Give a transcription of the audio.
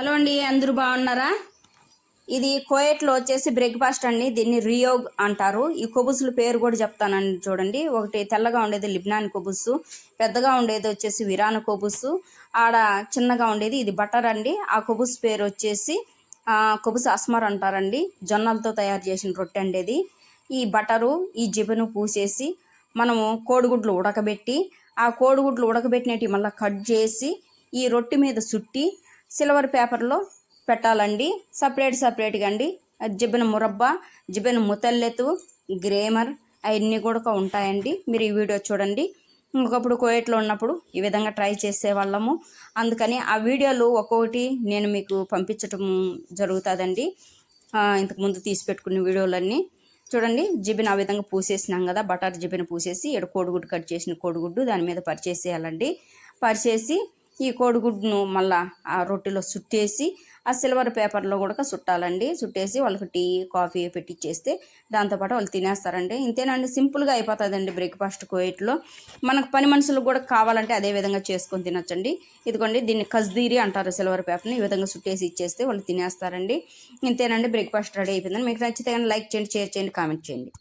Hello అండి అందరూ బాగున్నారా? ఇది కోయట్లో వచ్చేసి బ్రేక్ఫాస్ట్ అండి దీన్ని రియోగ్ అంటారు. ఈ కొబుసుల పేరు కూడా చెప్తానండి చూడండి. ఒకటి తెల్లగా ఉండేది లిబ్నాన్ కొబుసు పెద్దగా ఉండేది వచ్చేసి విరాన్ కొబుసు ఆడ చిన్నగా ఉండేది ఇది బటర్ అండి. ఆ కొబుస్ పేరు వచ్చేసి కొబుసు అస్మర్ అంటారండి. జొన్నలతో తయారు చేసిన రొట్టె అండి ఇది. ఈ బటరు ఈ జిబును పూసేసి మనము కోడిగుడ్లు ఉడకబెట్టి ఆ కోడిగుడ్లు ఉడకబెట్టినవి మళ్ళీ కట్ చేసి ఈ రొట్టె మీద చుట్టి సిల్వర్ పేపర్లో పెట్టాలండి. సపరేట్ సపరేట్గా అండి. జిబ్బెన మురబ్బా జిబ్బెన ముతల్లెతు గ్రేమర్ అవన్నీ కూడా ఉంటాయండి. మీరు ఈ వీడియో చూడండి. ఇంకొకప్పుడు కోయట్లో ఉన్నప్పుడు ఈ విధంగా ట్రై చేసేవాళ్ళము. అందుకని ఆ వీడియోలు ఒక్కొక్కటి నేను మీకు పంపించటం జరుగుతుందండి. ఇంతకుముందు ఇంతకు ముందు తీసి పెట్టుకున్న వీడియోలన్నీ. చూడండి జిబిన్ ఆ విధంగా పూసేసినాం కదా. బటర్ జిబిన్ పూసేసి ఇక్కడ కోడిగుడ్డు కట్ చేసిన కోడిగుడ్డు దాని మీద పరిచేసేయాలండి. పరిచేసి ఈ కోడిగుడ్డును మళ్ళా ఆ రొట్టెలో చుట్టేసి ఆ సిల్వర్ పేపర్లో కూడా చుట్టాలండి. చుట్టేసి వాళ్ళకి టీ కాఫీ పెట్టిచ్చేస్తే దాంతోపాటు వాళ్ళు తినేస్తారండి. ఇంతేనండి సింపుల్గా అయిపోతుందండి బ్రేక్ఫాస్ట్ కోయట్లో. మనకు పని మనుషులకు కూడా కావాలంటే అదే విధంగా చేసుకొని తినొచ్చండి. ఇదిగోండి దీన్ని కజ్దీరి అంటారు సిల్వర్ పేపర్ని. ఈ విధంగా చుట్టేసి ఇచ్చేస్తే వాళ్ళు తినేస్తారండి. ఇంతేనండి బ్రేక్ఫాస్ట్ రెడీ అయిపోయిందండి. మీకు నచ్చితే కానీ లైక్ చేయండి షేర్ చేయండి కామెంట్ చేయండి.